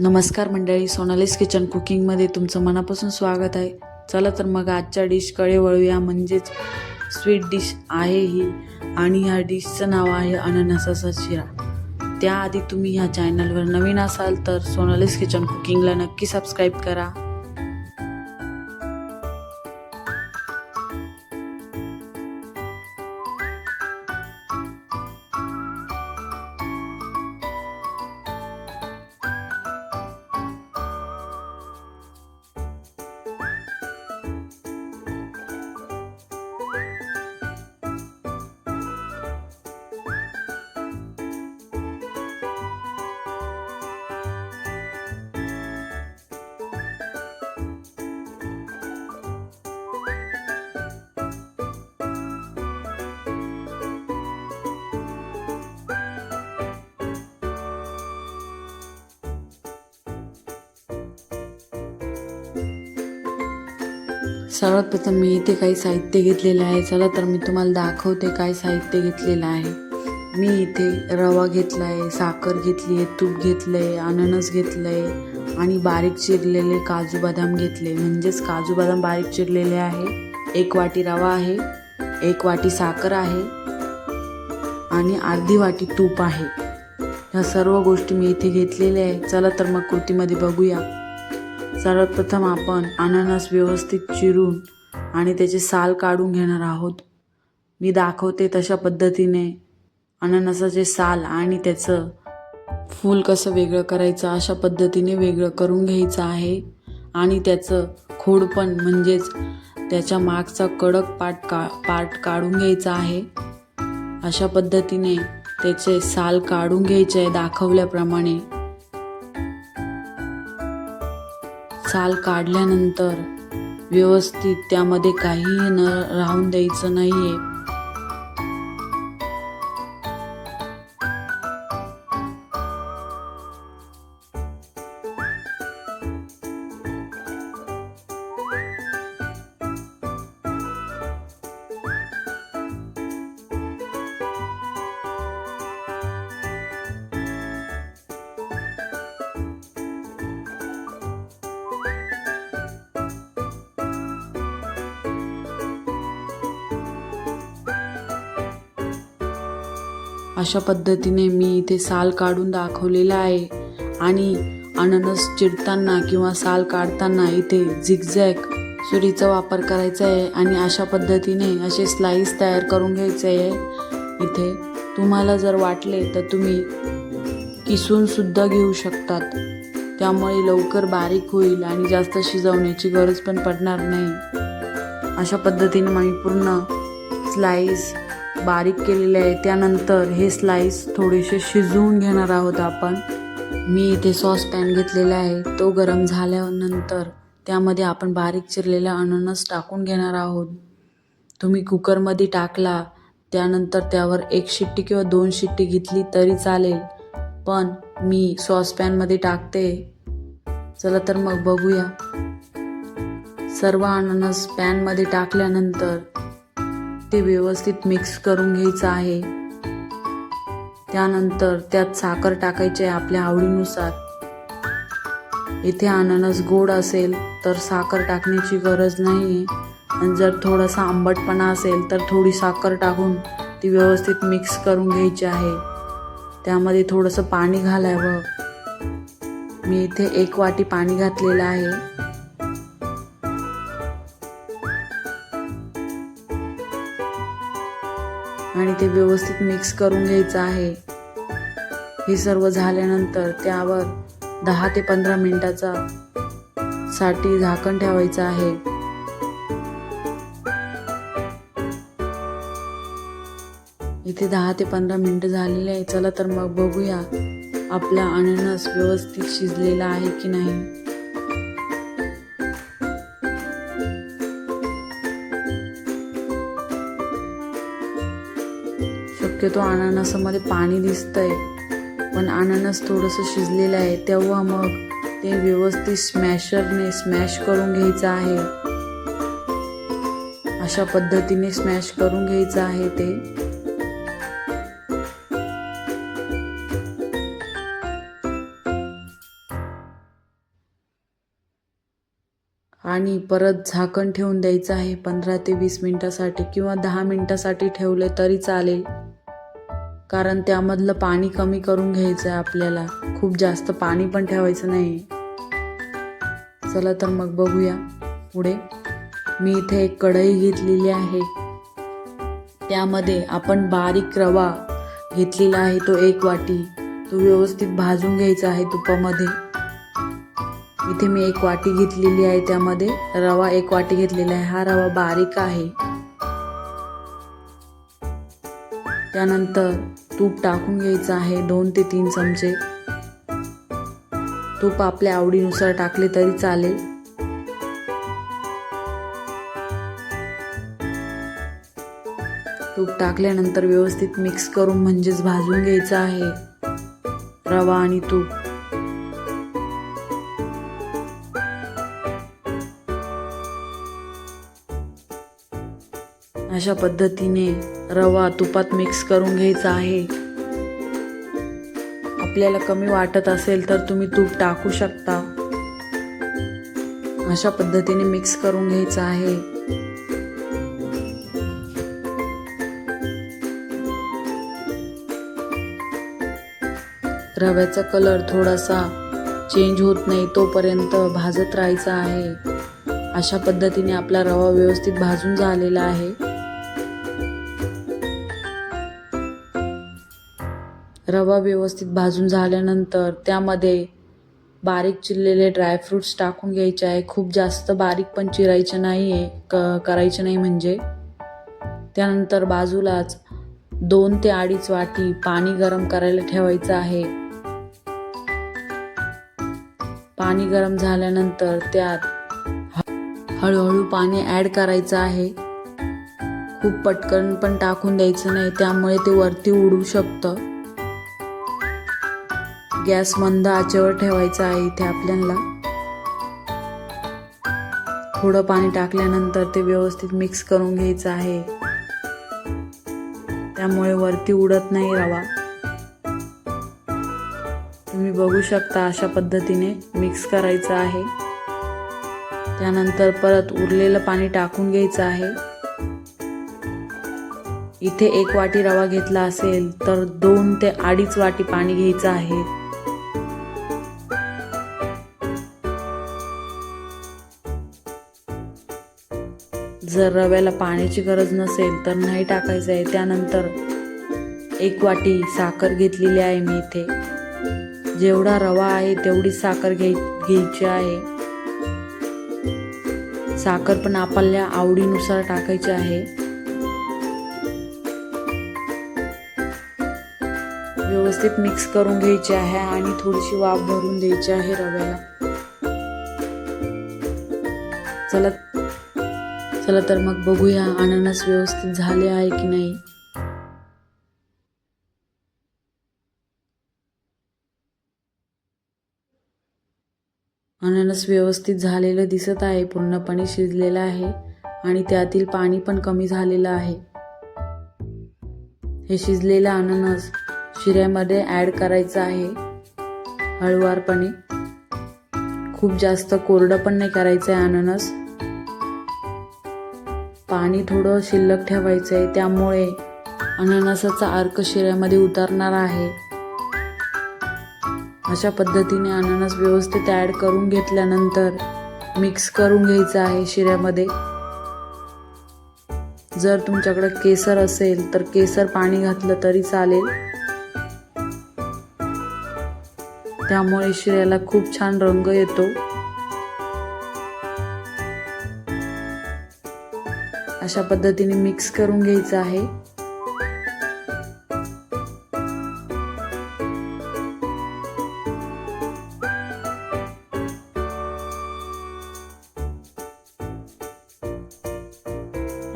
नमस्कार मंडळी सोनालीस किचन कुकिंगमध्ये तुमचं मनापासून स्वागत आहे. चला तर मग आजच्या डिशकडे वळूया. म्हणजेच स्वीट डिश आहे ही आणि ह्या डिशचं नाव आहे अननसाचा शिरा. त्याआधी तुम्ही ह्या चॅनलवर नवीन असाल तर सोनालीस किचन कुकिंगला नक्की सबस्क्राईब करा. सर्वात प्रथम मी इथे काही साहित्य घेतलेलं आहे. चला तर मी तुम्हाला दाखवते काय साहित्य घेतलेलं आहे. मी इथे रवा घेतला आहे साखर घेतली आहे तूप घेतलं आहे अननस घेतलं आहे आणि बारीक चिरलेले काजू बदाम घेतले. म्हणजेच काजू बदाम बारीक चिरलेले आहे. एक वाटी रवा आहे एक वाटी साखर आहे आणि अर्धी वाटी तूप आहे. ह्या सर्व गोष्टी मी इथे घेतलेल्या आहे चला तर मग कृतीमध्ये बघूया. सर्वप्रथम आपण अननस व्यवस्थित चिरून आणि त्याचे साल काढून घेणार आहोत. मी दाखवते तशा पद्धतीने अननसाचे साल आणि त्याचं फूल कसं वेगळं करायचं अशा पद्धतीने वेगळं करून घ्यायचं आहे. आणि त्याचं खोड पण म्हणजेच त्याच्या मागचा कडक पाट का पार्ट काढून घ्यायचा आहे. अशा पद्धतीने त्याचे साल काढून घ्यायचे आहे दाखवल्याप्रमाणे. साल काढल्यानंतर व्यवस्थित त्यामध्ये काहीही न राहून द्यायचं नाही आहे अशा पद्धतीने मी इथे साल काढून दाखवलेला आहे. आणि अननस चिरताना किंवा साल काढताना इथे झिगझॅग सुरीचा वापर करायचा आहे आणि अशा पद्धतीने असे स्लाईस तयार करून घ्यायचे आहे. इथे तुम्हाला जर वाटले तर तुम्ही किसूनसुद्धा घेऊ शकतात. त्यामुळे लवकर बारीक होईल आणि जास्त शिजवण्याची गरज पण पडणार नाही. अशा पद्धतीने मी पूर्ण स्लाईस बारीक केलेले आहे. त्यानंतर हे स्लाईस थोडेसे शिजवून घेणार आहोत आपण. मी इथे सॉस पॅन घेतलेला आहे. तो गरम झाल्यानंतर त्यामध्ये आपण बारीक चिरलेला अननस टाकून घेणार आहोत. तुम्ही कुकरमध्ये टाकला त्यानंतर त्यावर एक शिट्टी किंवा दोन शिट्टी घेतली तरी चालेल. पण मी सॉस पॅनमध्ये टाकते. चला तर मग बघूया. सर्व अननस पॅनमध्ये टाकल्यानंतर ते व्यवस्थित मिक्स करून घ्यायचं आहे. त्यानंतर त्यात साखर टाकायची आहे आपल्या आवडीनुसार. इथे अननस गोड असेल तर साखर टाकण्याची गरज नाही आणि जर थोडासा आंबटपणा असेल तर थोडी साखर टाकून ती व्यवस्थित मिक्स करून घ्यायची आहे. त्यामध्ये थोडंसं पाणी घालावं. मी इथे एक वाटी पाणी घातलेलं आहे. आणि ते व्यवस्थित मिक्स करून घ्यायचं आहे. हे सर्व झाल्यानंतर त्यावर दहा ते पंधरा मिनटाचा साठी झाकण ठेवायचं आहे. इथे दहा ते पंधरा मिनटं झालेले आहे चला तर मग बघूया आपला अननस व्यवस्थित शिजलेला आहे की नाही. शक्यतो अननसामध्ये पाणी दिसतंय पण अननस थोडंसं शिजलेलं आहे. तेव्हा मग ते व्यवस्थित स्मॅशरने स्मॅश करून घ्यायचं आहे. अशा पद्धतीने स्मॅश करून घ्यायचं आहे ते. आणि परत झाकण ठेवून द्यायचं आहे पंधरा ते वीस मिनटासाठी किंवा दहा मिनटासाठी ठेवले तरी चालेल. कारण त्यामधलं पाणी कमी करून घ्यायचं आहे आपल्याला. खूप जास्त पाणी पण ठेवायचं नाही. चला तर मग बघूया. पुढे. मी इथे एक कढई घेतलेली आहे. त्यामध्ये आपण बारीक रवा घेतलेला आहे तो एक वाटी. तो व्यवस्थित भाजून घ्यायचा आहे तुपामध्ये. इथे मी एक वाटी घेतलेली आहे त्यामध्ये. रवा एक वाटी घेतलेला आहे. हा रवा बारीक आहे. त्यानंतर तूप टाकून घ्यायचं आहे दोन ते तीन चमचे. तूप आपल्या आवडीनुसार टाकले तरी चालेल. तूप टाकल्यानंतर व्यवस्थित मिक्स करून म्हणजेच भाजून घ्यायचं आहे. रवा आणि तूप. अशा पद्धतीने रवा तुपात मिक्स करून घ्यायचा आहे. आपल्याला कमी वाटत असेल तर तुम्ही तूप टाकू शकता. अशा पद्धतीने मिक्स करून घ्यायचं आहे. रव्याचा कलर थोडासा चेंज होत नाही तोपर्यंत भाजत राहायचा आहे. अशा पद्धतीने आपला रवा व्यवस्थित भाजून झालेला आहे. रवा व्यवस्थित भाजून झाल्यानंतर त्यामध्ये बारीक चिरलेले ड्रायफ्रूट्स टाकून घ्यायचे आहे. खूप जास्त बारीक पण चिरायचे नाही आहे क करायचे नाही म्हणजे. त्यानंतर बाजूलाच दोन ते अडीच वाटी पाणी गरम करायला ठेवायचं आहे. पाणी गरम झाल्यानंतर त्यात हळूहळू पाणी ॲड करायचं आहे. खूप पटकन पण टाकून द्यायचं नाही त्यामुळे ते वरती उडू शकतं. गॅस मंद आचेवर ठेवायचा आहे इथे आपल्याला. थोडं पाणी टाकल्यानंतर ते व्यवस्थित मिक्स करून घ्यायचं आहे. त्यामुळे वरती उडत नाही रवा. तुम्ही बघू शकता अशा पद्धतीने मिक्स करायचं आहे. त्यानंतर परत उरलेलं पाणी टाकून घ्यायचं आहे. इथे एक वाटी रवा घेतला असेल तर दोन ते अडीच वाटी पाणी घ्यायचं आहे. जर रव्याला पाण्याची गरज नसेल तर नाही टाकायचं आहे. त्यानंतर एक वाटी साखर घेतलेली आहे मी इथे. जेवढा रवा आहे तेवढी साखर घ्याय घ्यायची आहे. साखर पण आपल्या आवडीनुसार टाकायची आहे. व्यवस्थित मिक्स करून घ्यायची आहे आणि थोडीशी वाफ भरून द्यायची आहे रव्याला. चला चला तर मग बघूया अननस व्यवस्थित झाले आहे की नाही. अननस व्यवस्थित झालेलं दिसत आहे पूर्णपणे शिजलेलं आहे आणि त्यातील पाणी पण कमी झालेलं आहे. हे शिजलेलं अननस शिऱ्यामध्ये ॲड करायचं आहे. हळुवारपणे. खूप जास्त कोरडं पण नाही करायचं आहे अननस. पाणी थोडं शिल्लक ठेवायचं आहे त्यामुळे अननसाचा अर्क शिऱ्यामध्ये उतरणार आहे. अशा पद्धतीने अननस व्यवस्थित ॲड करून घेतल्यानंतर मिक्स करून घ्यायचं आहे शिऱ्यामध्ये. जर तुमच्याकडे केसर असेल तर केसर पाणी घातलं तरी चालेल. त्यामुळे शिऱ्याला खूप छान रंग येतो. अशा पद्धतीने मिक्स करून घ्यायचं आहे.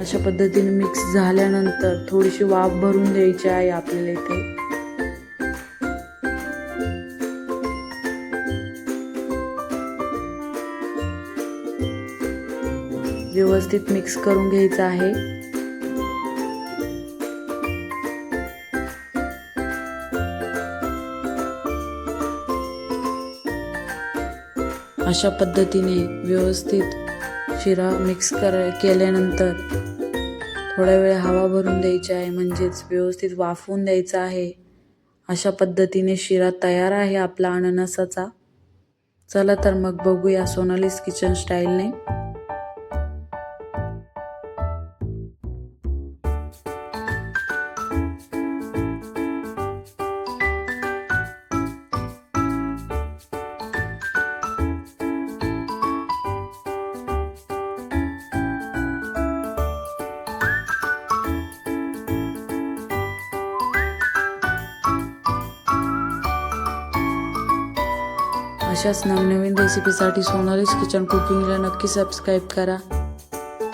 अशा पद्धतीने मिक्स झाल्यानंतर थोडीशी वाफ भरून द्यायची आहे आपल्याला इथे. व्यवस्थित मिक्स करून घ्यायचं आहे. अशा पद्धतीने व्यवस्थित शिरा मिक्स कर केल्यानंतर थोड्या वेळ हवा भरून द्यायची आहे म्हणजेच व्यवस्थित वाफवून द्यायचं आहे. अशा पद्धतीने शिरा तयार आहे आपला अननसाचा. चला तर मग बघूया सोनालीस किचन स्टाईलने अशाच नवनवीन रेसिपीसाठी सोनालीस किचन कुकिंगला नक्की सबस्क्राईब करा.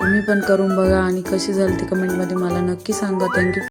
तुम्ही पण करून बघा आणि कशी झाली ती कमेंटमध्ये मला नक्की सांगा. थँक्यू